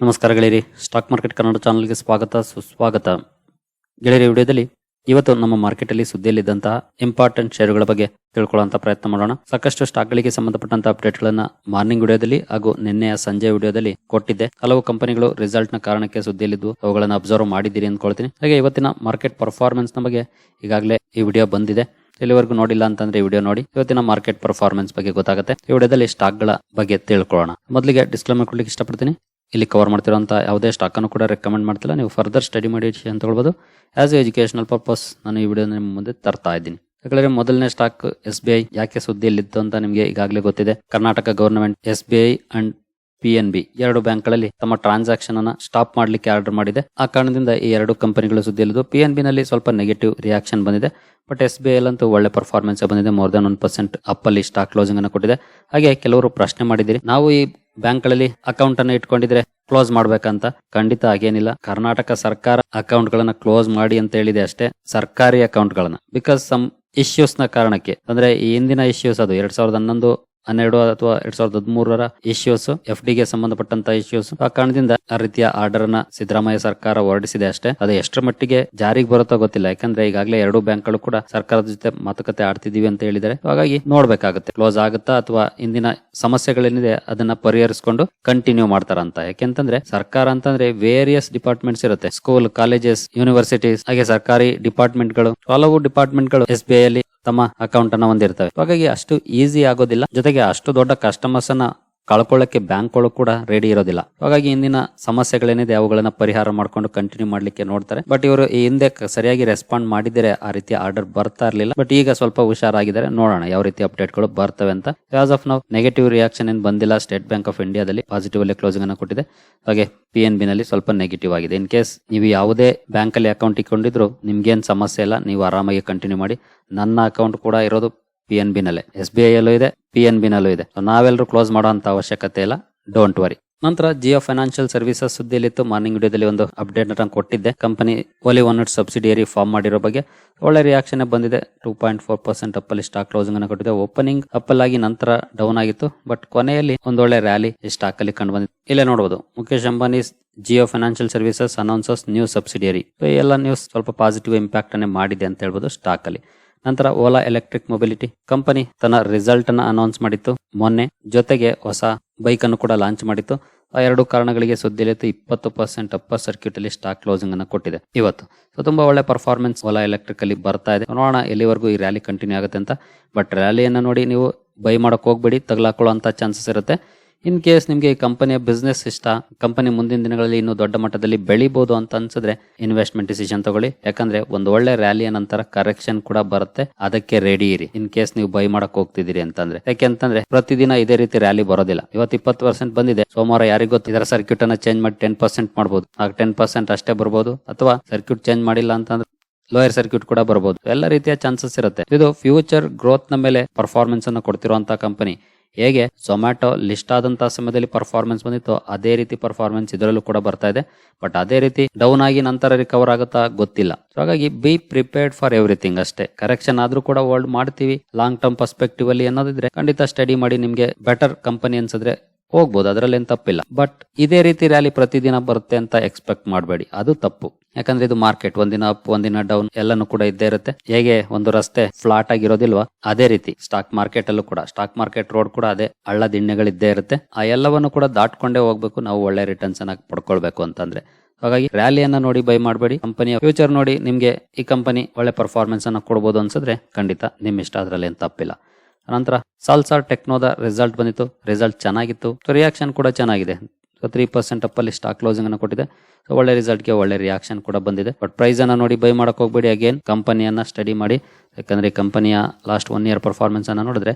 ನಮಸ್ಕಾರ ಗೆಳೆಯರಿ. Stock market Kannada ಚಾನಲ್ಗೆ ಸ್ವಾಗತ, ಸುಸ್ವಾಗತ. ಗೆಳೆಯರಿ ವಿಡಿಯೋದಲ್ಲಿ ಇವತ್ತು ನಮ್ಮ ಮಾರ್ಕೆಟ್ ಅಲ್ಲಿ ಸುದ್ದಿಯಲ್ಲಿದ್ದಂತಹ ಇಂಪಾರ್ಟೆಂಟ್ ಷೇರುಗಳ ಬಗ್ಗೆ ತಿಳ್ಕೊಳ್ಳುವಂತ ಪ್ರಯತ್ನ ಮಾಡೋಣ. ಸಾಕಷ್ಟು ಸ್ಟಾಕ್ ಗಳಿಗೆ ಸಂಬಂಧಪಟ್ಟಂತ ಅಪ್ಡೇಟ್ ಗಳನ್ನ ಮಾರ್ನಿಂಗ್ ವಿಡಿಯೋದಲ್ಲಿ ಹಾಗೂ ನಿನ್ನೆಯ ಸಂಜೆ ವಿಡಿಯೋದಲ್ಲಿ ಕೊಟ್ಟಿದ್ದೆ. ಹಲವು ಕಂಪನಿಗಳು ರಿಸಲ್ಟ್ನ ಕಾರಣಕ್ಕೆ ಸುದ್ದಿಯಲ್ಲಿದ್ದು ಅವುಗಳನ್ನು ಅಬ್ಸರ್ವ್ ಮಾಡಿದ್ದೀರಿ ಅಂದ್ಕೊಳ್ತೀನಿ. ಹಾಗೆ ಇವತ್ತಿನ ಮಾರ್ಕೆಟ್ ಪರ್ಫಾರ್ಮೆನ್ಸ್ನ ಬಗ್ಗೆ ಈಗಾಗಲೇ ಈ ವಿಡಿಯೋ ಬಂದಿದೆ. ಇಲ್ಲಿವರೆಗೂ ನೋಡಿಲ್ಲ ಅಂತಂದ್ರೆ ಈ ವಿಡಿಯೋ ನೋಡಿ. ಇವತ್ತಿನ ಮಾರ್ಕೆಟ್ ಪರ್ಫಾರ್ಮೆನ್ಸ್ ಬಗ್ಗೆ ಗೊತ್ತಾಗುತ್ತೆ. ಈ ವಿಡಿಯೋದಲ್ಲಿ ಸ್ಟಾಕ್ಗಳ ಬಗ್ಗೆ ತಿಳ್ಕೊಳ್ಳೋಣ. ಮೊದಲಿಗೆ ಡಿಸ್ಕ್ಲೇಮರ್ ಕೊಡ್ಲಿಕ್ಕೆ ಇಷ್ಟಪಡ್ತೀನಿ. ಇಲ್ಲಿ ಕವರ್ ಮಾಡ್ತಿರೋಂಥ ಯಾವುದೇ ಸ್ಟಾಕನ್ನು ಕೂಡ ರೆಕಮೆಂಡ್ ಮಾಡ್ತಿಲ್ಲ. ನೀವು ಫರ್ದರ್ ಸ್ಟಡಿ ಮಾಡಿ ಅಂತ ಹೇಳ್ಬೋದು ಆ್ಯಸ್ ಎ ಎಜುಕೇಷನಲ್ ಪರ್ಪಸ್ ನಾನು ಈ ವಿಡಿಯೋ ನಿಮ್ಮ ಮುಂದೆ ತರ್ತಾ ಇದ್ದೀನಿ. ಯಾಕಂದರೆ ಮೊದಲನೇ ಸ್ಟಾಕ್ ಎಸ್ ಬಿ ಐ ಯಾಕೆ ಸುದ್ದಿಯಲ್ಲಿತ್ತು ಅಂತ ನಿಮಗೆ ಈಗಾಗಲೇ ಗೊತ್ತಿದೆ. Karnataka government S B I and P N B ಎರಡು ಬ್ಯಾಂಕ್ಗಳಲ್ಲಿ ತಮ್ಮ ಟ್ರಾನ್ಸಾಕ್ಷನ್ ಅನ್ನ ಸ್ಟಾಪ್ ಮಾಡಲಿಕ್ಕೆ ಆರ್ಡರ್ ಮಾಡಿದೆ. ಆ ಕಾರಣದಿಂದ ಈ ಎರಡು ಕಂಪನಿಗಳು ಸುದ್ದಿಯಲ್ಲಿದ್ದು ಪಿ ಎನ್ ಬಿನಲ್ಲಿ ಸ್ವಲ್ಪ ನೆಗೆಟಿವ್ ರಿಯಾಕ್ಷನ್ ಬಂದಿದೆ. ಬಟ್ ಎಸ್ ಬಿ ಐ ಅಂತೂ ಒಳ್ಳೆ ಪರ್ಫಾರ್ಮೆನ್ಸ್ ಬಂದಿದೆ. More than one percent up ಅಲ್ಲಿ ಸ್ಟಾಕ್ ಕ್ಲೋಸಿಂಗ್ ಅನ್ನು ಕೊಟ್ಟಿದೆ. ಹಾಗೆ ಕೆಲವರು ಪ್ರಶ್ನೆ ಮಾಡಿದಿರಿ ನಾವು ಈ ಬ್ಯಾಂಕ್ಗಳಲ್ಲಿ ಅಕೌಂಟ್ ಅನ್ನು ಇಟ್ಕೊಂಡಿದ್ರೆ ಕ್ಲೋಸ್ ಮಾಡ್ಬೇಕಂತ. ಖಂಡಿತ ಹಾಗೇನಿಲ್ಲ. ಕರ್ನಾಟಕ ಸರ್ಕಾರ ಅಕೌಂಟ್ ಗಳನ್ನ ಕ್ಲೋಸ್ ಮಾಡಿ ಅಂತ ಹೇಳಿದೆ ಅಷ್ಟೇ. ಸರ್ಕಾರಿ ಅಕೌಂಟ್ ಗಳನ್ನ. ಬಿಕಾಸ್ ಸಮ್ ಇಶ್ಯೂಸ್ನ ಕಾರಣಕ್ಕೆ. ಅಂದ್ರೆ ಈ ಹಿಂದಿನ ಇಶ್ಯೂಸ್ ಅದು, ಎರಡ್ ಸಾವಿರದ ಹನ್ನೊಂದು ಹನ್ನೆರಡು ಅಥವಾ ಎರಡ್ ಸಾವಿರದ ಹದಿಮೂರರ ಇಶ್ಯೂಸ್ ಎಫ್ಗೆ ಸಂಬಂಧಪಟ್ಟಂತ ಇಶ್ಯೂಸ್ ಆ ಕಾರಣದಿಂದ ಆ ರೀತಿಯ ಆರ್ಡರ್ನ ಸಿದ್ದರಾಮಯ್ಯ ಸರ್ಕಾರ ಹೊರಡಿಸಿದೆ ಅಷ್ಟೇ. ಅದು ಎಷ್ಟರ ಮಟ್ಟಿಗೆ ಜಾರಿಗೆ ಬರುತ್ತೋ ಗೊತ್ತಿಲ್ಲ. ಯಾಕಂದ್ರೆ ಈಗಾಗಲೇ ಎರಡು ಬ್ಯಾಂಕ್ಗಳು ಕೂಡ ಸರ್ಕಾರದ ಜೊತೆ ಮಾತುಕತೆ ಆಡ್ತಿದೀವಿ ಅಂತ ಹೇಳಿದರೆ ಹಾಗಾಗಿ ನೋಡ್ಬೇಕಾಗುತ್ತೆ. ಕ್ಲೋಸ್ ಆಗುತ್ತಾ ಅಥವಾ ಇಂದಿನ ಸಮಸ್ಯೆಗಳೇನಿದೆ ಅದನ್ನ ಪರಿಹರಿಸಿಕೊಂಡು ಕಂಟಿನ್ಯೂ ಮಾಡ್ತಾರಂತ. ಯಾಕೆಂತಂದ್ರೆ ಸರ್ಕಾರ ಅಂತಂದ್ರೆ ವೇರಿಯಸ್ ಡಿಪಾರ್ಟ್ಮೆಂಟ್ಸ್ ಇರುತ್ತೆ. ಸ್ಕೂಲ್ ಕಾಲೇಜಸ್ ಯೂನಿವರ್ಸಿಟೀಸ್ ಹಾಗೆ ಸರ್ಕಾರಿ ಡಿಪಾರ್ಟ್ಮೆಂಟ್ಗಳು ಹಲವು ಡಿಪಾರ್ಟ್ಮೆಂಟ್ಗಳು ಎಸ್ ಬಿ ಐ ಅಲ್ಲಿ ತಮ್ಮ ಅಕೌಂಟ್ ಅನ್ನ ಹೊಂದಿರ್ತವೆ. ಹಾಗಾಗಿ ಅಷ್ಟು ಈಸಿ ಆಗೋದಿಲ್ಲ. ಜೊತೆಗೆ ಅಷ್ಟು ದೊಡ್ಡ ಕಸ್ಟಮರ್ಸ್ ಅನ್ನ ಕಳ್ಕೊಳ್ಳಕ್ಕೆ ಬ್ಯಾಂಕ್ಗಳು ಕೂಡ ರೆಡಿ ಇರೋದಿಲ್ಲ. ಹಾಗಾಗಿ ಇಂದಿನ ಸಮಸ್ಯೆಗಳೇನಿದೆ, ಅವುಗಳನ್ನ ಪರಿಹಾರ ಮಾಡ್ಕೊಂಡು ಕಂಟಿನ್ಯೂ ಮಾಡ್ಲಿಕ್ಕೆ ನೋಡ್ತಾರೆ. ಬಟ್ ಇವರು ಈ ಹಿಂದೆ ಸರಿಯಾಗಿ ರೆಸ್ಪಾಂಡ್ ಮಾಡಿದರೆ, ಆ ರೀತಿ ಆರ್ಡರ್ ಬರ್ತಾ ಇರಲಿಲ್ಲ. ಬಟ್ ಈಗ ಸ್ವಲ್ಪ ಹುಷಾರಾಗಿದ್ದಾರೆ, ನೋಡೋಣ ಯಾವ ರೀತಿ ಅಪ್ಡೇಟ್ಗಳು ಬರ್ತವೆ ಅಂತ. ಆಸ್ ಆಫ್ ನಾವು ನೆಗೆಟಿವ್ ರಿಯಾಕ್ಷನ್ ಏನ್ ಬಂದಿಲ್ಲ ಸ್ಟೇಟ್ ಬ್ಯಾಂಕ್ ಆಫ್ ಇಂಡಿಯಾದಲ್ಲಿ ಪಾಸಿಟಿವ್ ಅಲ್ಲಿ ಕ್ಲೋಸಿಂಗ್ ಅನ್ನು ಕೊಟ್ಟಿದೆ. ಹಾಗೆ ಪಿ ಎನ್ ಬಿ ನಲ್ಲಿ ಸ್ವಲ್ಪ ನೆಗೆಟಿವ್ ಆಗಿದೆ. ಇನ್ ಕೇಸ್ ನೀವು ಯಾವುದೇ ಬ್ಯಾಂಕ್ ಅಲ್ಲಿ ಅಕೌಂಟ್ ಇಟ್ಕೊಂಡಿದ್ರು, ನಿಮ್ಗೇನು ಸಮಸ್ಯೆ ಇಲ್ಲ, ನೀವು ಆರಾಮಾಗಿ ಕಂಟಿನ್ಯೂ ಮಾಡಿ. ನನ್ನ ಅಕೌಂಟ್ ಕೂಡ ಇರೋದು ಪಿ ಎನ್ ಬಿ ನಲ್ಲೇ. ಎಸ್ ಬಿ ಐ ಅಲ್ಲೂ ಇದೆ ಪಿ ಎನ್ ಬಿ ನಲ್ಲೂ ಇದೆ. ನಾವೆಲ್ಲರೂ ಕ್ಲೋಸ್ ಮಾಡುವಂತ ಅವಶ್ಯಕತೆ ಇಲ್ಲ. ಡೋಂಟ್ ವರಿ ನಂತರ ಜಿಯೋ ಫೈನಾನ್ಷಿಯಲ್ ಸರ್ವಿಸಸ್ ಸುದ್ದಿಯಲ್ಲಿತ್ತು. ಮಾರ್ನಿಂಗ್ ವಿಡಿಯೋದಲ್ಲಿ ಒಂದು ಅಪ್ಡೇಟ್ ನಾನು ಕೊಟ್ಟಿದ್ದೆ. Company wholly owned subsidiary form ಮಾಡಿರೋ ಬಗ್ಗೆ ಒಳ್ಳೆ ರಿಯಾಕ್ಷನ್ ಬಂದಿದೆ. ಟೂ ಪಾಯಿಂಟ್ ಫೋರ್ ಪರ್ಸೆಂಟ್ ಅಪ್ಪಲ್ಲಿ ಸ್ಟಾಕ್ ಕ್ಲೋಸಿಂಗ್ ಅನ್ನು ಕೊಟ್ಟಿದೆ. ಓಪನಿಂಗ್ ಅಪ್ಪಲ್ ಆಗಿ ನಂತರ ಡೌನ್ ಆಗಿತ್ತು. ಬಟ್ ಕೊನೆಯಲ್ಲಿ ಒಂದೊಳ್ಳೆ ರ್ಯಾಲಿ ಈ ಸ್ಟಾಕ್ ಅಲ್ಲಿ ಕಂಡು ಬಂದಿದೆ. ಇಲ್ಲೇ ನೋಡಬಹುದು Mukesh Ambani Jio financial services announces new subsidiary ಎಲ್ಲ ನ್ಯೂಸ್ ಸ್ವಲ್ಪ ಪಾಸಿಟಿವ್ ಇಂಪ್ಯಾಕ್ಟ್ ಅನ್ನೇ ಮಾಡಿದೆ ಅಂತ ಹೇಳ್ಬೋದು ಸ್ಟಾಕ್ ಅಲ್ಲಿ. ನಂತರ ಓಲಾ ಎಲೆಕ್ಟ್ರಿಕ್ ಮೊಬಿಲಿಟಿ ಕಂಪನಿ ತನ್ನ ರಿಸಲ್ಟ್ ಅನ್ನು ಅನೌನ್ಸ್ ಮಾಡಿತ್ತು. ಮೊನ್ನೆ ಜೊತೆಗೆ ಹೊಸ ಬೈಕ್ ಅನ್ನು ಕೂಡ ಲಾಂಚ್ ಮಾಡಿತ್ತು. ಆ ಎರಡು ಕಾರಣಗಳಿಗೆ ಸುದ್ದಿಲಿತ್ತು ಇಪ್ಪತ್ತು ಪರ್ಸೆಂಟ್ ಅಪ್ಪರ್ ಸರ್ಕ್ಯೂಟ್ ಅಲ್ಲಿ ಸ್ಟಾಕ್ ಕ್ಲೋಸಿಂಗ್ ಅನ್ನು ಕೊಟ್ಟಿದೆ ಇವತ್ತು. ಸೊ ತುಂಬಾ ಒಳ್ಳೆ ಪರ್ಫಾರ್ಮೆನ್ಸ್ ಓಲಾ ಎಲೆಕ್ಟ್ರಿಕ್ ಅಲ್ಲಿ ಬರ್ತಾ ಇದೆ. ನೋಡೋಣ ಎಲ್ಲಿವರೆಗೂ ಈ ರ್ಯಾಲಿ ಕಂಟಿನ್ಯೂ ಆಗುತ್ತೆ ಅಂತ. ಬಟ್ ರ್ಯಾಲಿಯನ್ನು ನೋಡಿ ನೀವು ಬೈ ಮಾಡೋಕೆ ಹೋಗ್ಬೇಡಿ. ತಗಲಾಕೊಳ್ಳುವಂತ ಚಾನ್ಸಸ್ ಇರುತ್ತೆ. ಇನ್ ಕೇಸ್ ನಿಮಗೆ ಈ ಕಂಪನಿಯ ಬಿಸ್ನೆಸ್ ಇಷ್ಟ, ಕಂಪನಿ ಮುಂದಿನ ದಿನಗಳಲ್ಲಿ ಇನ್ನೂ ದೊಡ್ಡ ಮಟ್ಟದಲ್ಲಿ ಬೆಳಿಬಹುದು ಅಂತ ಅನ್ಸಿದ್ರೆ ಇನ್ವೆಸ್ಟ್ಮೆಂಟ್ ಡಿಸಿಷನ್ ತಗೊಳ್ಳಿ. ಯಾಕಂದ್ರೆ ಒಂದು ಒಳ್ಳೆ ರ್ಯಾಲಿಯ ನಂತರ ಕರೆಕ್ಷನ್ ಕೂಡ ಬರುತ್ತೆ. ಅದಕ್ಕೆ ರೆಡಿ ಇರಿ. ಇನ್ ಕೇಸ್ ನೀವು ಬೈ ಮಾಡಕ್ ಹೋಗ್ತಿದ್ದೀರಿ ಅಂತಂದ್ರೆ. ಯಾಕೆಂತಂದ್ರೆ ಪ್ರತಿದಿನ ಇದೇ ರೀತಿ ರ್ಯಾಲಿ ಬರೋದಿಲ್ಲ. ಇವತ್ತು ಇಪ್ಪತ್ತು ಪರ್ಸೆಂಟ್ ಬಂದಿದೆ. ಸೋಮವಾರ ಯಾರಿಗೂ ಇದರ ಸರ್ಕ್ಯೂಟ್ ಅನ್ನ ಚೇಂಜ್ ಮಾಡಿ ಟೆನ್ ಪರ್ಸೆಂಟ್ ಮಾಡಬಹುದು ಆಗ ಟೆನ್ ಪರ್ಸೆಂಟ್ ಅಷ್ಟೇ ಬರಬಹುದು ಅಥವಾ ಸರ್ಕ್ಯೂಟ್ ಚೇಂಜ್ ಮಾಡಿಲ್ಲ ಅಂತಂದ್ರೆ ಲೋಯರ್ ಸರ್ಕ್ಯೂಟ್ ಕೂಡ ಬರಬಹುದು ಎಲ್ಲ ರೀತಿಯ ಚಾನ್ಸಸ್ ಇರುತ್ತೆ. ಇದು ಫ್ಯೂಚರ್ ಗ್ರೋತ್ನ ಮೇಲೆ ಪರ್ಫಾರ್ಮೆನ್ಸ್ ಅನ್ನು ಕೊಡ್ತಿರುವಂತಹ ಕಂಪನಿ ಹೇಗೆ? ಝೊಮ್ಯಾಟೊ ಲಿಸ್ಟ್ ಆದಂತಹ ಸಮಯದಲ್ಲಿ ಪರ್ಫಾರ್ಮೆನ್ಸ್ ಬಂದಿತ್ತು. ಅದೇ ರೀತಿ ಪರ್ಫಾರ್ಮೆನ್ಸ್ ಇದರಲ್ಲೂ ಕೂಡ ಬರ್ತಾ ಇದೆ. ಬಟ್ ಅದೇ ರೀತಿ ಡೌನ್ ಆಗಿ ನಂತರ ರಿಕವರ್ ಆಗುತ್ತಾ ಗೊತ್ತಿಲ್ಲ. ಹಾಗಾಗಿ ಬಿ ಪ್ರಿಪೇರ್ಡ್ ಫಾರ್ ಎವ್ರಿಥಿಂಗ್ ಅಷ್ಟೇ. ಕರೆಕ್ಷನ್ ಆದ್ರೂ ಕೂಡ ಹೋಲ್ಡ್ ಮಾಡ್ತೀವಿ. ಲಾಂಗ್ ಟರ್ಮ್ ಪರ್ಸ್ಪೆಕ್ಟಿವ್ ಅಲ್ಲಿ ಅನ್ನೋದಿದ್ರೆ ಖಂಡಿತ ಸ್ಟಡಿ ಮಾಡಿ ನಿಮ್ಗೆ ಬೆಟರ್ ಕಂಪನಿ ಅನ್ಸಿದ್ರೆ ಹೋಗ್ಬೋದು ಅದರಲ್ಲಿ ಏನ್ ತಪ್ಪಿಲ್ಲ. ಬಟ್ ಇದೇ ರೀತಿ ರ್ಯಾಲಿ ಪ್ರತಿದಿನ ಬರುತ್ತೆ ಅಂತ ಎಕ್ಸ್ಪೆಕ್ಟ್ ಮಾಡಬೇಡಿ. ಅದು ತಪ್ಪು. ಯಾಕಂದ್ರೆ ಇದು ಮಾರ್ಕೆಟ್ ಒಂದಿನ ಅಪ್ ಒಂದಿನ ಡೌನ್ ಎಲ್ಲಾನು ಕೂಡ ಇದ್ದೇ ಇರುತ್ತೆ. ಹೇಗೆ ಒಂದು ರಸ್ತೆ ಫ್ಲಾಟ್ ಆಗಿರೋದಿಲ್ವಾ? ಅದೇ ರೀತಿ. ಸ್ಟಾಕ್ ಮಾರ್ಕೆಟ್ ಅಲ್ಲೂ ಕೂಡ. ಸ್ಟಾಕ್ ಮಾರ್ಕೆಟ್ ರೋಡ್ ಕೂಡ ಅದೇ. ಹಳ್ಳ ದಿಣ್ಣೆಗಳಿದ್ದೇ ಇರುತ್ತೆ. ಆ ಎಲ್ಲವನ್ನು ಕೂಡ ದಾಟ್ಕೊಂಡೇ ಹೋಗ್ಬೇಕು. ನಾವು ಒಳ್ಳೆ ರಿಟರ್ನ್ಸ್ ಅನ್ನ ಪಡ್ಕೊಳ್ಬೇಕು ಅಂತಂದ್ರೆ. ಹಾಗಾಗಿ ರ್ಯಾಲಿಯನ್ನ ನೋಡಿ ಬೈ ಮಾಡಬೇಡಿ. ಕಂಪನಿಯ ಫ್ಯೂಚರ್ ನೋಡಿ ನಿಮ್ಗೆ ಈ ಕಂಪನಿ ಒಳ್ಳೆ ಪರ್ಫಾರ್ಮೆನ್ಸ್ ಅನ್ನ ಕೊಡ್ಬೋದು ಅನ್ಸಿದ್ರೆ ಖಂಡಿತ ನಿಮ್ ಇಷ್ಟ ಅದರಲ್ಲಿ ಏನು ತಪ್ಪಿಲ್ಲ. ನಂತರ ಸಾಲ್ಸಾರ್ ಟೆಕ್ನೋದ ರಿಸಲ್ಟ್ ಬಂದಿತ್ತು. ರಿಸಲ್ಟ್ ಚೆನ್ನಾಗಿತ್ತು. ಸೊ ರಿಯಾಕ್ಷನ್ ಕೂಡ ಚೆನ್ನಾಗಿದೆ. ಸೊ ತ್ರೀ ಪರ್ಸೆಂಟ್ ಅಪ್ಪಲ್ಲಿ ಸ್ಟಾಕ್ ಕ್ಲೋಸಿಂಗ್ ಅನ್ನು ಕೊಟ್ಟಿದೆ. ಸೊ ಒಳ್ಳೆ ರಿಸಲ್ಟ್ಗೆ ಒಳ್ಳೆ ರಿಯಾಕ್ಷನ್ ಕೂಡ ಬಂದಿದೆ. ಬಟ್ ಪ್ರೈಸ್ ಅನ್ನ ನೋಡಿ ಬೈ ಮಾಡಕ್ ಹೋಗ್ಬೇಡಿ ಅಗೇನ್ ಕಂಪನಿಯನ್ನ ಸ್ಟಡಿ ಮಾಡಿ. ಯಾಕಂದ್ರೆ ಕಂಪನಿಯ ಲಾಸ್ಟ್ ಒನ್ ಇಯರ್ ಪರ್ಫಾರ್ಮೆನ್ಸ್ ಅನ್ನ ನೋಡಿದ್ರೆ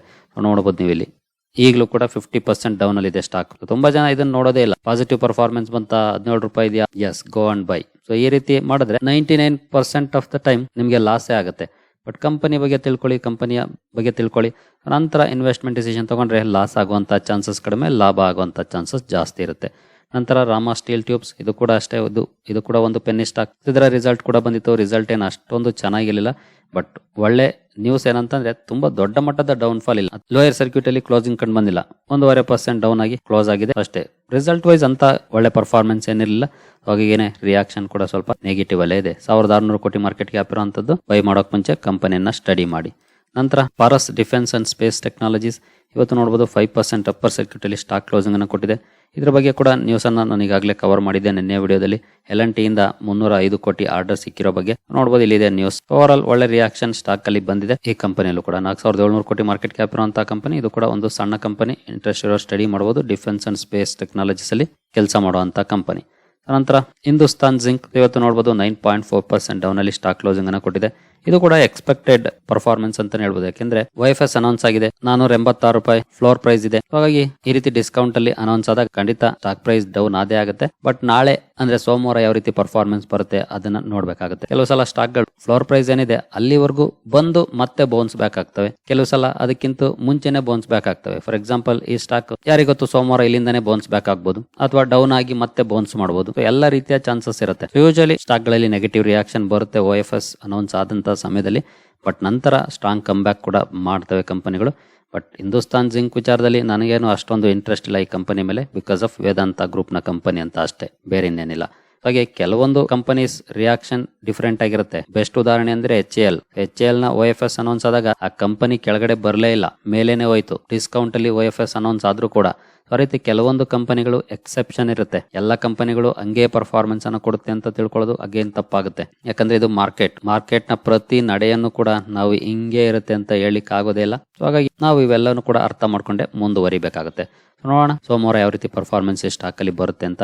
ನೋಡಬಹುದು ನೀವು ಇಲ್ಲಿ. ಈಗಲೂ ಕೂಡ ಫಿಫ್ಟಿ ಪರ್ಸೆಂಟ್ ಡೌನ್ ಅಲ್ಲಿ ಇದೆ ಸ್ಟಾಕ್ ತುಂಬಾ ಜನ ಇದನ್ನ ನೋಡೋದೇ ಇಲ್ಲ. ಪಾಸಿಟಿವ್ ಪರ್ಫಾರ್ಮೆನ್ಸ್ ಬಂತ ಹದಿನೇಳು ರೂಪಾಯಿ ಇದೆಯಾ? Yes go and buy so ಈ ರೀತಿ ಮಾಡಿದ್ರೆ ninety nine percent of the time ನಿಮಗೆ ಲಾಸೇ ಆಗುತ್ತೆ. ಬಟ್ ಕಂಪನಿ ಬಗ್ಗೆ ತಿಳ್ಕೊಳ್ಳಿ ಕಂಪನಿಯ ಬಗ್ಗೆ ತಿಳ್ಕೊಳ್ಳಿ. ನಂತರ ಇನ್ವೆಸ್ಟ್ಮೆಂಟ್ ಡಿಸಿಷನ್ ತೊಗೊಂಡ್ರೆ ಲಾಸ್ ಆಗುವಂಥ ಚಾನ್ಸಸ್ ಕಡಿಮೆ, ಲಾಭ ಆಗುವಂಥ ಚಾನ್ಸಸ್ ಜಾಸ್ತಿ ಇರುತ್ತೆ. ನಂತರ ರಾಮ ಸ್ಟೀಲ್ ಟ್ಯೂಬ್ಸ್, ಇದು ಕೂಡ ಅಷ್ಟೇ, ಇದು ಇದು ಕೂಡ ಒಂದು ಪೆನ್ನಿ ಸ್ಟಾಕ್ ಇದರ ರಿಸಲ್ಟ್ ಕೂಡ ಬಂದಿತ್ತು. ರಿಸಲ್ಟ್ ಏನು ಅಷ್ಟೊಂದು ಚೆನ್ನಾಗಿರಲಿಲ್ಲ. ಬಟ್ ಒಳ್ಳೆ ನ್ಯೂಸ್ ಏನಂತಂದ್ರೆ ತುಂಬಾ ದೊಡ್ಡ ಮಟ್ಟದ ಡೌನ್ ಫಾಲ್ ಇಲ್ಲ. ಲೋಯರ್ ಸರ್ಕ್ಯೂಟ್ ಅಲ್ಲಿ ಕ್ಲೋಸಿಂಗ್ ಕಂಡು ಬಂದಿಲ್ಲ. ಒಂದೂವರೆ ಪರ್ಸೆಂಟ್ ಡೌನ್ ಆಗಿ ಕ್ಲೋಸ್ ಆಗಿದೆ ಅಷ್ಟೇ. ರಿಸಲ್ಟ್ ವೈಸ್ ಅಂತ ಒಳ್ಳೆ ಪರ್ಫಾರ್ಮೆನ್ಸ್ ಏನಿರಲಿಲ್ಲ. ಅವಾಗೇನೆ ರಿಯಾಕ್ಷನ್ ಕೂಡ ಸ್ವಲ್ಪ ನೆಗೆಟಿವ್ ಅಲ್ಲೇ ಇದೆ. ಸಾವಿರದ ಆರುನೂರು ಕೋಟಿ ಮಾರ್ಕೆಟ್ ಕ್ಯಾಪ್ ಇರುವಂತದ್ದು ಬೈ ಮಾಡೋಕ್ ಮುಂಚೆ ಕಂಪನಿಯನ್ನ ಸ್ಟಡಿ ಮಾಡಿ. ನಂತರ Paras defence and space technologies. ಇವತ್ತು ನೋಡ್ಬೋದು ಫೈವ್ ಪರ್ಸೆಂಟ್ ಅಪ್ಪರ್ ಸರ್ಕ್ಯೂಟ್ ಅಲ್ಲಿ ಸ್ಟಾಕ್ ಕ್ಲೋಸಿಂಗ್ ಅನ್ನು ಕೊಟ್ಟಿದೆ. ಇದರ ಬಗ್ಗೆ ಕೂಡ ನ್ಯೂಸ್ ಅನ್ನ ನಾನು ಈಗಾಗಲೇ ಕವರ್ ಮಾಡಿದ್ದೆ ನಿನ್ನೆ ವಿಡಿಯೋದಲ್ಲಿ. ಎಲ್ ಎನ್ ಟಿಯಿಂದ ಮುನ್ನೂರ ಐದು ಕೋಟಿ ಆರ್ಡರ್ ಸಿಕ್ಕಿರೋ ಬಗ್ಗೆ. ನೋಡಬಹುದು ಇಲ್ಲಿದೆ ನ್ಯೂಸ್ ಓವರ್ ಆಲ್ ಒಳ್ಳೆ ರಿಯಾಕ್ಷನ್ ಸ್ಟಾಕ್ ಅಲ್ಲಿ ಬಂದಿದೆ. ಈ ಕಂಪನಿಯಲ್ಲೂ ಕೂಡ ನಾಲ್ಕು ಸಾವಿರದ ಏಳ್ನೂರು ಕೋಟಿ ಮಾರ್ಕೆಟ್ ಕ್ಯಾಪ್ ಇರುವಂತಹ ಕಂಪನಿ ಇದು ಕೂಡ ಒಂದು ಸಣ್ಣ ಕಂಪನಿ ಇಂಟ್ರೆಸ್ಟ್ ಇರೋ ಸ್ಟಡಿ ಮಾಡಬಹುದು ಡಿಫೆನ್ಸ್ ಅಂಡ್ ಸ್ಪೇಸ್ ಟೆಕ್ನಾಲಜೀಸ್ ಅಲ್ಲಿ ಕೆಲಸ ಮಾಡುವಂತಹ ಕಂಪನಿ ನಂತರ ಹಿಂದೂಸ್ತಾನ್ ಜಿಂಕ್ ಇವತ್ತು ನೋಡಬಹುದು nine point four percent down ಅಲ್ಲಿ ಸ್ಟಾಕ್ ಕ್ಲೋಸಿಂಗ್ ಅನ್ನು ಕೊಟ್ಟಿದೆ. ಇದು ಕೂಡ ಎಕ್ಸ್ಪೆಕ್ಟೆಡ್ ಪರ್ಫಾರ್ಮೆನ್ಸ್ ಅಂತ ಹೇಳ್ಬೋದು. ಯಾಕೆಂದ್ರೆ ವೈಫಸ್ ಅನೌನ್ಸ್ ಆಗಿದೆ. ನಾನೂರ ಎಂಬತ್ತಾರು ರೂಪಾಯಿ ಫ್ಲೋರ್ ಪ್ರೈಸ್ ಇದೆ. ಹಾಗಾಗಿ ಈ ರೀತಿ ಡಿಸ್ಕೌಂಟ್ ಅಲ್ಲಿ ಅನೌನ್ಸ್ ಆದಾಗ ಖಂಡಿತ ಸ್ಟಾಕ್ ಪ್ರೈಸ್ ಡೌನ್ ಆದೇ ಆಗುತ್ತೆ. ಬಟ್ ನಾಳೆ ಅಂದ್ರೆ ಸೋಮವಾರ ಯಾವ ರೀತಿ ಪರ್ಫಾರ್ಮೆನ್ಸ್ ಬರುತ್ತೆ ಅದನ್ನ ನೋಡ್ಬೇಕಾಗುತ್ತೆ. ಕೆಲವು ಸಲ ಸ್ಟಾಕ್ಗಳು ಫ್ಲೋರ್ ಪ್ರೈಸ್ ಏನಿದೆ ಅಲ್ಲಿವರೆಗೂ ಬಂದು ಮತ್ತೆ ಬೌನ್ಸ್ ಬ್ಯಾಕ್ ಆಗ್ತವೆ. ಕೆಲವು ಸಲ ಅದಕ್ಕಿಂತ ಮುಂಚೆನೆ ಬೌನ್ಸ್ ಬ್ಯಾಕ್ ಆಗ್ತವೆ. ಫಾರ್ ಎಕ್ಸಾಂಪಲ್ ಈ ಸ್ಟಾಕ್ ಯಾರಿಗೊತ್ತು ಸೋಮವಾರ ಇಲ್ಲಿಂದಾನೆ ಬೌನ್ಸ್ ಬ್ಯಾಕ್ ಆಗ್ಬೋದು. ಅಥವಾ ಡೌನ್ ಆಗಿ ಮತ್ತೆ ಬೌನ್ಸ್ ಮಾಡಬಹುದು ಎಲ್ಲ ರೀತಿಯ ಚಾನ್ಸಸ್ ಇರುತ್ತೆ. ಯೂಶಲಿ ಸ್ಟಾಕ್ಗಳಲ್ಲಿ ನೆಗೆಟಿವ್ ರಿಯಾಕ್ಷನ್ ಬರುತ್ತೆ. ಓ ಎಫ್ ಎಸ್ ಅನೌನ್ಸ್ ಆದಂತ ಸಮಯದಲ್ಲಿ ಬಟ್ ನಂತರ ಸ್ಟ್ರಾಂಗ್ ಕಮ್ ಬ್ಯಾಕ್ ಕೂಡ ಮಾಡ್ತವೆ ಕಂಪನಿಗಳು. ಬಟ್ ಹಿಂದೂಸ್ತಾನ್ ಜಿಂಕ್ ವಿಚಾರದಲ್ಲಿ ನನಗೇನು ಅಷ್ಟೊಂದು ಇಂಟ್ರೆಸ್ಟ್ ಇಲ್ಲ ಈ ಕಂಪನಿ ಮೇಲೆ ಬಿಕಾಸ್ ಆಫ್ ವೇದಾಂತ ಗ್ರೂಪ್ನ ಕಂಪನಿ ಅಂತ ಅಷ್ಟೇ, ಬೇರೆ ಇನ್ನೇನಿಲ್ಲ. ಹಾಗೆ ಕೆಲವೊಂದು ಕಂಪನೀಸ್ ರಿಯಾಕ್ಷನ್ ಡಿಫರೆಂಟ್ ಆಗಿರುತ್ತೆ. ಬೆಸ್ಟ್ ಉದಾಹರಣೆ ಅಂದ್ರೆ ಎಚ್ ಎಲ್ ಎಚ್ ಎಲ್ನ ಎಫ್ ಎಸ್ ಅನೌನ್ಸ್ ಆದಾಗ ಆ ಕಂಪನಿ ಕೆಳಗಡೆ ಬರಲೇ ಇಲ್ಲ, ಮೇಲೇನೆ ಹೋಯ್ತು. ಡಿಸ್ಕೌಂಟ್ ಅಲ್ಲಿ ಎಫ್ ಎಸ್ ಅನೌನ್ಸ್ ಆದ್ರೂ ಕೂಡ. ಆ ರೀತಿ ಕೆಲವೊಂದು ಕಂಪನಿಗಳು ಎಕ್ಸೆಪ್ಷನ್ ಇರುತ್ತೆ. ಎಲ್ಲ ಕಂಪನಿಗಳು ಹಂಗೆ ಪರ್ಫಾರ್ಮೆನ್ಸ್ ಅನ್ನು ಕೊಡುತ್ತೆ ಅಂತ ತಿಳ್ಕೊಳ್ಳೋದು ಅಗೇನ್ ತಪ್ಪಾಗುತ್ತೆ. ಯಾಕಂದ್ರೆ ಇದು ಮಾರ್ಕೆಟ್ ಮಾರ್ಕೆಟ್ನ ಪ್ರತಿ ನಡೆಯನ್ನು ಕೂಡ ನಾವು ಹಿಂಗೆ ಇರುತ್ತೆ ಅಂತ ಹೇಳಿಕ್ ಆಗೋದೇ ಇಲ್ಲ. ಸೊ ಹಾಗಾಗಿ ನಾವು ಇವೆಲ್ಲನೂ ಕೂಡ ಅರ್ಥ ಮಾಡ್ಕೊಂಡೆ ಮುಂದುವರಿಬೇಕಾಗುತ್ತೆ. ನೋಡೋಣ ಸೋಮವಾರ ಯಾವ ರೀತಿ ಪರ್ಫಾರ್ಮೆನ್ಸ್ ಸ್ಟಾಕ್ ಅಲ್ಲಿ ಬರುತ್ತೆ ಅಂತ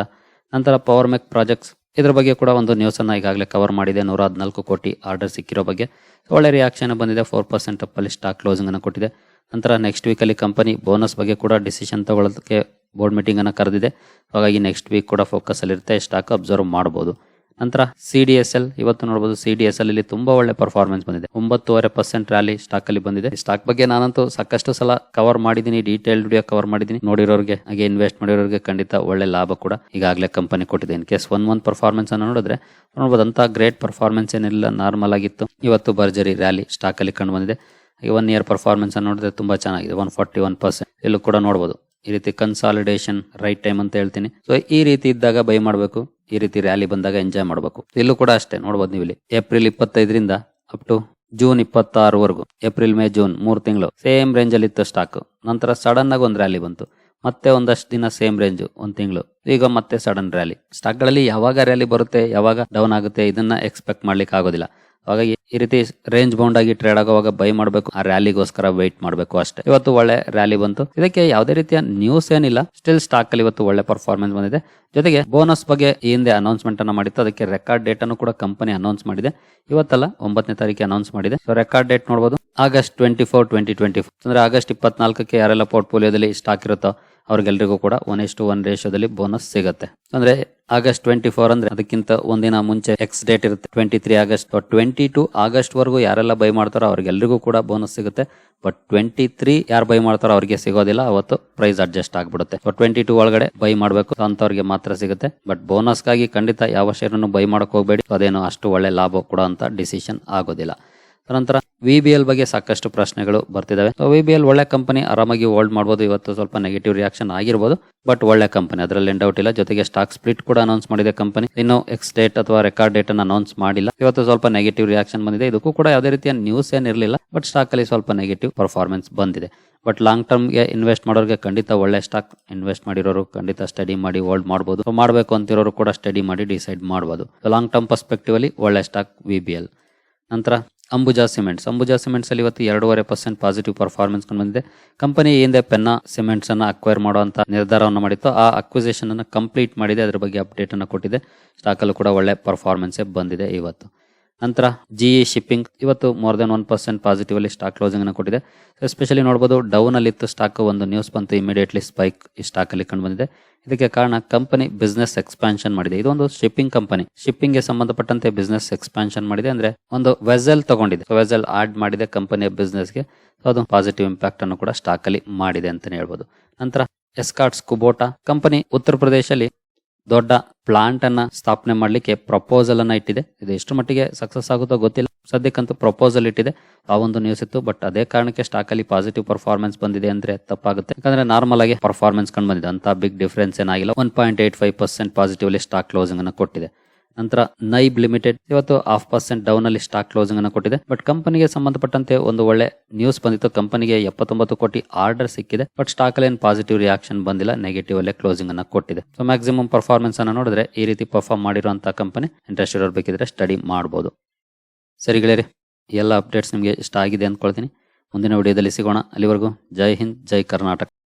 ನಂತರ ಪವರ್ ಮೆಕ್ ಪ್ರಾಜೆಕ್ಟ್ಸ್ ಇದ್ರ ಬಗ್ಗೆ ಕೂಡ ಒಂದು ನ್ಯೂಸ್ ಅನ್ನ ಈಗಾಗಲೇ ಕವರ್ ಮಾಡಿದೆ. ನೂರ ಹದಿನಾಲ್ಕು ಕೋಟಿ ಆರ್ಡರ್ ಸಿಕ್ಕಿರೋ ಬಗ್ಗೆ. ಒಳ್ಳೆ ರಿಯಾಕ್ಷನ್ ಬಂದಿದೆ. ಫೋರ್ ಪರ್ಸೆಂಟ್ ಅಲ್ಲಿ ಸ್ಟಾಕ್ ಕ್ಲೋಸಿಂಗ್ ಅನ್ನು ಕೊಟ್ಟಿದೆ. ನಂತರ ನೆಕ್ಸ್ಟ್ ವೀಕ್ ಅಲ್ಲಿ ಕಂಪನಿ ಬೋನಸ್ ಬಗ್ಗೆ ಕೂಡ ಡಿಸಿಷನ್ ತಗೊಳ್ಳೋದಕ್ಕೆ ಬೋರ್ಡ್ ಮೀಟಿಂಗ್ ಅನ್ನ ಕರೆದಿದೆ. ಹಾಗಾಗಿ ನೆಕ್ಸ್ಟ್ ವೀಕ್ ಕೂಡ ಫೋಕಸ್ ಅಲ್ಲಿ ಇರುತ್ತೆ ಸ್ಟಾಕ್ ಅಬ್ಸರ್ವ್ ಮಾಡಬಹುದು ನಂತರ ಸಿ ಡಿ ಎಸ್ ಎಲ್ ಇವತ್ತು ನೋಡಬಹುದು ಸಿ ಡಿ ಎಸ್ ಎಲ್ ಇಲ್ಲಿ ತುಂಬಾ ಒಳ್ಳೆ ಪರ್ಫಾರ್ಮೆನ್ಸ್ ಬಂದಿದೆ. ಒಂಬತ್ತುವರೆ ಪರ್ಸೆಂಟ್ ರ್ಯಾಲಿ ಸ್ಟಾಕ್ ಅಲ್ಲಿ ಬಂದಿದೆ. ಸ್ಟಾಕ್ ಬಗ್ಗೆ ನಾನಂತೂ ಸಾಕಷ್ಟು ಸಲ ಕವರ್ ಮಾಡಿದೀನಿ ಡೀಟೇಲ್ ವಿಡಿಯೋ ಕವರ್ ಮಾಡಿದೀನಿ ನೋಡಿರೋರಿಗೆ, ಹಾಗೆ ಇನ್ವೆಸ್ಟ್ ಮಾಡಿರೋರಿಗೆ ಖಂಡಿತ ಒಳ್ಳೆ ಲಾಭ ಕೂಡ ಈಗಾಗಲೇ ಕಂಪನಿ ಕೊಟ್ಟಿದೆ. In case one month performance ಅನ್ನು ನೋಡಿದ್ರೆ ನೋಡಬಹುದು ಅಂತ ಗ್ರೇಟ್ ಪರ್ಫಾರ್ಮೆನ್ಸ್ ಏನಿಲ್ಲ ನಾರ್ಮಲ್ ಆಗಿತ್ತು. ಇವತ್ತು ಭರ್ಜರಿ ರ್ಯಾಲಿ ಸ್ಟಾಕ್ ಅಲ್ಲಿ ಕಂಡು ಬಂದಿದೆ. ಒನ್ ಇಯರ್ ಪರ್ಫಾರ್ಮೆನ್ಸ್ ಅನ್ನು ನೋಡಿದ್ರೆ ತುಂಬಾ ಚೆನ್ನಾಗಿದೆ ಒನ್ ಫಾರ್ಟಿ ಒನ್ ಪರ್ಸೆಂಟ್ ಇಲ್ಲೂ ಕೂಡ ನೋಡಬಹುದು ಈ ರೀತಿ ಕನ್ಸಾಲಿಡೇಷನ್ ರೈಟ್ ಟೈಮ್ ಅಂತ ಹೇಳ್ತೀನಿ. ಸೊ ಈ ರೀತಿ ಇದ್ದಾಗ ಬೈ ಮಾಡಬೇಕು, ಈ ರೀತಿ ರ್ಯಾಲಿ ಬಂದಾಗ ಎಂಜಾಯ್ ಮಾಡಬೇಕು. ಇಲ್ಲೂ ಕೂಡ ಅಷ್ಟೇ ನೋಡಬಹುದು ನೀವು ಇಲ್ಲಿ. ಏಪ್ರಿಲ್ ಇಪ್ಪತ್ತೈದರಿಂದ ಅಪ್ ಟು ಜೂನ್ ಇಪ್ಪತ್ತಾರವರೆಗೂ ಏಪ್ರಿಲ್ ಮೇ ಜೂನ್ ಮೂರು ತಿಂಗಳು. ಸೇಮ್ ರೇಂಜ್ ಅಲ್ಲಿ ಇತ್ತು ಸ್ಟಾಕ್ ನಂತರ ಸಡನ್ ಆಗಿ ಒಂದು ರ್ಯಾಲಿ ಬಂತು. ಮತ್ತೆ ಒಂದಷ್ಟು ದಿನ ಸೇಮ್ ರೇಂಜ್ ಒಂದು ತಿಂಗಳು. ಈಗ ಮತ್ತೆ ಸಡನ್ ರ್ಯಾಲಿ ಸ್ಟಾಕ್ಗಳಲ್ಲಿ ಯಾವಾಗ ರ್ಯಾಲಿ ಬರುತ್ತೆ, ಯಾವಾಗ ಡೌನ್ ಆಗುತ್ತೆ, ಇದನ್ನ ಎಕ್ಸ್ಪೆಕ್ಟ್ ಮಾಡ್ಲಿಕ್ಕೆ ಆಗೋದಿಲ್ಲ. ಹಾಗಾಗಿ ಈ ರೀತಿ ರೇಂಜ್ ಬೌಂಡ್ ಆಗಿ ಟ್ರೇಡ್ ಆಗುವಾಗ ಬೈ ಮಾಡಬೇಕು, ಆ ರ್ಯಾಲಿಗೋಸ್ಕರ ವೈಟ್ ಮಾಡಬೇಕು ಅಷ್ಟೇ. ಇವತ್ತು ಒಳ್ಳೆ ರ್ಯಾಲಿ ಬಂತು. ಇದಕ್ಕೆ ಯಾವುದೇ ರೀತಿಯ ನ್ಯೂಸ್ ಏನಿಲ್ಲ. ಸ್ಟಿಲ್ ಸ್ಟಾಕ್ ಅಲ್ಲಿ ಇವತ್ತು ಒಳ್ಳೆ ಪರ್ಫಾರ್ಮೆನ್ಸ್ ಬಂದಿದೆ. ಜೊತೆಗೆ ಬೋನಸ್ ಬಗ್ಗೆ ಈ ಹಿಂದೆ ಅನೌನ್ಸ್ಮೆಂಟ್ ಅನ್ನ ಮಾಡಿತ್ತು. ಅದಕ್ಕೆ ರೆಕಾರ್ಡ್ ಡೇಟ್ ಅನ್ನು ಕೂಡ ಕಂಪನಿ ಅನೌನ್ಸ್ ಮಾಡಿದೆ. ಇವತ್ತಲ್ಲ ಒಂಬತ್ತನೇ ತಾರೀಕು ಅನೌನ್ಸ್ ಮಾಡಿದೆ. ಸೊ ರೆಕಾರ್ಡ್ ಡೇಟ್ ನೋಡಬಹುದು August twenty four twenty twenty four ಅಂದ್ರೆ ಆಗಸ್ಟ್ ಇಪ್ಪತ್ನಾಲ್ಕಕ್ಕೆ ಯಾರೆಲ್ಲ ಪೋರ್ಟ್ಫೋಲಿಯೋದಲ್ಲಿ ಸ್ಟಾಕ್ ಇರುತ್ತೋ ಅವ್ರಿಗೆಲ್ರಿಗೂ ಕೂಡ ಒನ್ ಇಷ್ಟು ಒನ್ ರೇಷಿಯೋದಲ್ಲಿ ಬೋನಸ್ ಸಿಗುತ್ತೆ. ಅಂದ್ರೆ ಆಗಸ್ಟ್ ಟ್ವೆಂಟಿ ಫೋರ್ ಅಂದ್ರೆ ಅದಕ್ಕಿಂತ ಒಂದಿನ ಮುಂಚೆ ಎಕ್ಸ್ ಡೇಟ್ ಇರುತ್ತೆ. Twenty three August twenty two August ವರೆಗೂ ಯಾರೆಲ್ಲ ಬೈ ಮಾಡ್ತಾರೋ ಅವ್ರಿಗೆಲ್ರಿಗೂ ಕೂಡ ಬೋನಸ್ ಸಿಗುತ್ತೆ. ಬಟ್ ಟ್ವೆಂಟಿ ತ್ರೀ ಯಾರು ಬೈ ಮಾಡ್ತಾರೋ ಅವ್ರಿಗೆ ಸಿಗೋದಿಲ್ಲ. ಅವತ್ತು ಪ್ರೈಸ್ ಅಡ್ಜಸ್ಟ್ ಆಗ್ಬಿಡುತ್ತೆ. ಟ್ವೆಂಟಿ ಟು ಒಳಗಡೆ ಬೈ ಮಾಡಬೇಕು ಅಂತವ್ರಿಗೆ ಮಾತ್ರ ಸಿಗುತ್ತೆ. ಬಟ್ ಬೋನಸ್ಗಾಗಿ ಖಂಡಿತ ಯಾವ ಶೇರನ್ನು ಬೈ ಮಾಡಕ್ ಹೋಗಬೇಡಿ. ಅದೇನು ಅಷ್ಟು ಒಳ್ಳೆ ಲಾಭ ಕೂಡ ಅಂತ ಡಿಸಿಷನ್ ಆಗೋದಿಲ್ಲ. ನಂತರ ವಿ ಬಿ ಎಲ್ ಬಗ್ಗೆ ಸಾಕಷ್ಟು ಪ್ರಶ್ನೆಗಳು ಬರ್ತಿದಾವೆ. ವಿ ಬಿ ಎಲ್ ಒಳ್ಳೆ ಕಂಪನಿ ಆರಾಮಾಗಿ ಹೋಲ್ಡ್ ಮಾಡಬಹುದು ಇವತ್ತು ಸ್ವಲ್ಪ ನೆಗೆಟಿವ್ ರಿಯಾಕ್ಷನ್ ಆಗಿರ್ಬೋದು. ಬಟ್ ಒಳ್ಳೆ ಕಂಪನಿ ಅದರಲ್ಲಿ ಡೌಟ್ ಇಲ್ಲ. ಜೊತೆಗೆ ಸ್ಟಾಕ್ ಸ್ಪ್ಲಿಟ್ ಕೂಡ ಅನೌನ್ಸ್ ಮಾಡಿದೆ ಕಂಪನಿ ಇನ್ನು ಎಕ್ಸ್ ಡೇಟ್ ಅಥವಾ ರೆಕಾರ್ಡ್ ಡೇಟ್ ಅನ್ನು ಅನೌನ್ಸ್ ಮಾಡಿಲ್ಲ. ಇವತ್ತು ಸ್ವಲ್ಪ ನೆಗೆಟಿವ್ ರಿಯಾಕ್ಷನ್ ಬಂದಿದೆ. ಇದಕ್ಕೂ ಕೂಡ ಯಾವುದೇ ರೀತಿಯ ನ್ಯೂಸ್ ಏನಿರಲಿಲ್ಲ ಬಟ್ ಸ್ಟಾಕ್ ಅಲ್ಲಿ ಸ್ವಲ್ಪ ನೆಗೆಟಿವ್ ಪರ್ಫಾರ್ಮೆನ್ಸ್ ಬಂದಿದೆ. ಬಟ್ ಲಾಂಗ್ ಟರ್ಮ್ಗೆ ಇನ್ವೆಸ್ಟ್ ಮಾಡೋರಿಗೆ ಖಂಡಿತ ಒಳ್ಳೆ ಸ್ಟಾಕ್ ಇನ್ವೆಸ್ಟ್ ಮಾಡಿರೋರು ಖಂಡಿತ ಸ್ಟಡಿ ಮಾಡಿ ಹೋಲ್ಡ್ ಮಾಡಬಹುದು ಮಾಡಬೇಕು ಅಂತಿರೋರು ಕೂಡ ಸ್ಟಡಿ ಮಾಡಿ ಡಿಸೈಡ್ ಮಾಡಬಹುದು ಲಾಂಗ್ ಟರ್ಮ್ ಪರ್ಸ್ಪೆಕ್ಟಿವ್ ಅಲ್ಲಿ ಒಳ್ಳೆ ಸ್ಟಾಕ್ ವಿ ಬಿ ಎಲ್ ನಂತರ ಅಂಬುಜಾ ಸಿಮೆಂಟ್ಸ್. ಅಂಬುಜಾ ಸಿಮೆಂಟ್ಸ್ ಅಲ್ಲಿ ಇವತ್ತು ಎರಡೂವರೆ ಪರ್ಸೆಂಟ್ ಪಾಸಿಟಿವ್ ಪರ್ಫಾರ್ಮೆನ್ಸ್ ಬಂದಿದೆ. ಕಂಪನಿ ಹಿಂದೆ ಪೆನ್ನ ಸಿಮೆಂಟ್ಸ್ ಅನ್ನು ಅಕ್ವೈರ್ ಮಾಡುವಂತ ನಿರ್ಧಾರವನ್ನು ಮಾಡಿತ್ತು. ಆ ಅಕ್ವಿಸೇಷನ್ ಅನ್ನು ಕಂಪ್ಲೀಟ್ ಮಾಡಿದೆ. ಅದರ ಬಗ್ಗೆ ಅಪ್ಡೇಟ್ ಅನ್ನು ಕೊಟ್ಟಿದೆ. ಸ್ಟಾಕಲ್ಲೂ ಕೂಡ ಒಳ್ಳೆ ಪರ್ಫಾರ್ಮೆನ್ಸ್ ಬಂದಿದೆ ಇವತ್ತು. ನಂತರ ಜಿಇ ಶಿಪ್ಪಿಂಗ್ ಇವತ್ತು more than one percent positive ಅಲ್ಲಿ ಸ್ಟಾಕ್ ಕ್ಲೋಸಿಂಗ್ ಅನ್ನು ಕೊಟ್ಟಿದೆ. ಎಸ್ಪೆಷಲಿ ನೋಡಬಹುದು ಡೌನ್ ಅಲ್ಲಿ ಇತ್ತು ಸ್ಟಾಕ್ ಒಂದು ನ್ಯೂಸ್ ಬಂತು ಇಮಿಡಿಯೇಟ್ಲಿ ಸ್ಪೈಕ್ ಈ ಸ್ಟಾಕ್ ಅಲ್ಲಿ ಕಂಡು ಬಂದಿದೆ. ಇದಕ್ಕೆ ಕಾರಣ ಕಂಪನಿ ಬಿಸ್ನೆಸ್ ಎಕ್ಸ್ಪಾನ್ಷನ್ ಮಾಡಿದೆ. ಇದೊಂದು ಶಿಪ್ಪಿಂಗ್ ಕಂಪನಿ ಶಿಪ್ಪಿಂಗ್ಗೆ ಸಂಬಂಧಪಟ್ಟಂತೆ ಬಿಸ್ನೆಸ್ ಎಕ್ಸ್ಪಾನ್ಷನ್ ಮಾಡಿದೆ. ಅಂದ್ರೆ ಒಂದು ವೆಸಲ್ ತಗೊಂಡಿದೆ. ವೆಸಲ್ ಆಡ್ ಮಾಡಿದೆ ಕಂಪನಿಯ ಬಿಸ್ನೆಸ್ಗೆ. ಅದು ಪಾಸಿಟಿವ್ ಇಂಪ್ಯಾಕ್ಟ್ ಅನ್ನು ಕೂಡ ಸ್ಟಾಕ್ ಅಲ್ಲಿ ಮಾಡಿದೆ ಅಂತಾನೆ ಹೇಳ್ಬೋದು. ನಂತರ ಎಸ್ಕಾಟ್ಸ್ ಕುಬೋಟಾ ಕಂಪನಿ ಉತ್ತರ ಪ್ರದೇಶದಲ್ಲಿ ದೊಡ್ಡ ಪ್ಲಾಂಟ್ ಅನ್ನ ಸ್ಥಾಪನೆ ಮಾಡಲಿಕ್ಕೆ ಪ್ರಪೋಸಲ್ ಅನ್ನ ಇಟ್ಟಿದೆ. ಇದು ಎಷ್ಟು ಮಟ್ಟಿಗೆ ಸಕ್ಸಸ್ ಆಗುತ್ತೋ ಗೊತ್ತಿಲ್ಲ. ಸದ್ಯಕ್ಕಂತೂ ಪ್ರಪೋಸಲ್ ಇಟ್ಟಿದೆ. ಆ ಒಂದು ನ್ಯೂಸ್ ಇತ್ತು ಬಟ್ ಅದೇ ಕಾರಣಕ್ಕೆ ಸ್ಟಾಕ್ ಅಲ್ಲಿ ಪಾಸಿಟಿವ್ ಪರ್ಫಾರ್ಮೆನ್ಸ್ ಬಂದಿದೆ ಅಂದ್ರೆ ತಪ್ಪಾಗುತ್ತೆ. ಯಾಕಂದ್ರೆ ನಾರ್ಮಲ್ ಆಗಿ ಪರ್ಫಾರ್ಮೆನ್ಸ್ ಕಂಡು ಬಂದಿದೆ. ಅಂತ ಬಿಗ್ ಡಿಫರೆನ್ಸ್ ಏನಾಗಿಲ್ಲ. One point eight five percent positively stock closing ಅನ್ನು ಕೊಟ್ಟಿದೆ. ನಂತರ ನೈಬ್ ಲಿಮಿಟೆಡ್ ಇವತ್ತು ಹಾಫ್ ಪರ್ಸೆಂಟ್ ಡೌನ್ ಅಲ್ಲಿ ಸ್ಟಾಕ್ ಕ್ಲೋಸಿಂಗ್ ಅನ್ನು ಕೊಟ್ಟಿದೆ. ಬಟ್ ಕಂಪನಿಗೆ ಸಂಬಂಧಪಟ್ಟಂತೆ ಒಂದು ಒಳ್ಳೆ ನ್ಯೂಸ್ ಬಂದಿತ್ತು. ಕಂಪನಿಗೆ ಎಪ್ಪತ್ತೊಂಬತ್ತು ಕೋಟಿ ಆರ್ಡರ್ ಸಿಕ್ಕಿದೆ. ಬಟ್ ಸ್ಟಾಕ್ ಅಲ್ಲಿ ಏನು ಪಾಸಿಟಿವ್ ರಿಯಾಕ್ಷನ್ ಬಂದಿಲ್ಲ. ನೆಗೆಟಿವ್ ಅಲ್ಲೇ ಕ್ಲೋಸಿಂಗ್ ಅನ್ನು ಕೊಟ್ಟಿದೆ. ಸೊ ಮ್ಯಾಕ್ಸಿಮಮ್ ಪರ್ಫಾರ್ಮೆನ್ಸ್ ಅನ್ನು ನೋಡಿದ್ರೆ ಈ ರೀತಿ ಪರ್ಫಾರ್ಮ್ ಮಾಡಿರುವಂತಹ ಕಂಪನಿ ಇಂಟ್ರೆಸ್ಟ್ ಇರೋರು ಬೇಕಿದ್ರೆ ಸ್ಟಡಿ ಮಾಡಬಹುದು ಸರಿ ಗೆಳೆಯರಿ, ಎಲ್ಲ ಅಪ್ಡೇಟ್ಸ್ ನಿಮಗೆ ಇಷ್ಟ ಆಗಿದೆ ಅಂದ್ಕೊಳ್ತೀನಿ. ಮುಂದಿನ ವಿಡಿಯೋದಲ್ಲಿ ಸಿಗೋಣ. ಅಲ್ಲಿವರೆಗೂ ಜೈ ಹಿಂದ್, ಜೈ ಕರ್ನಾಟಕ.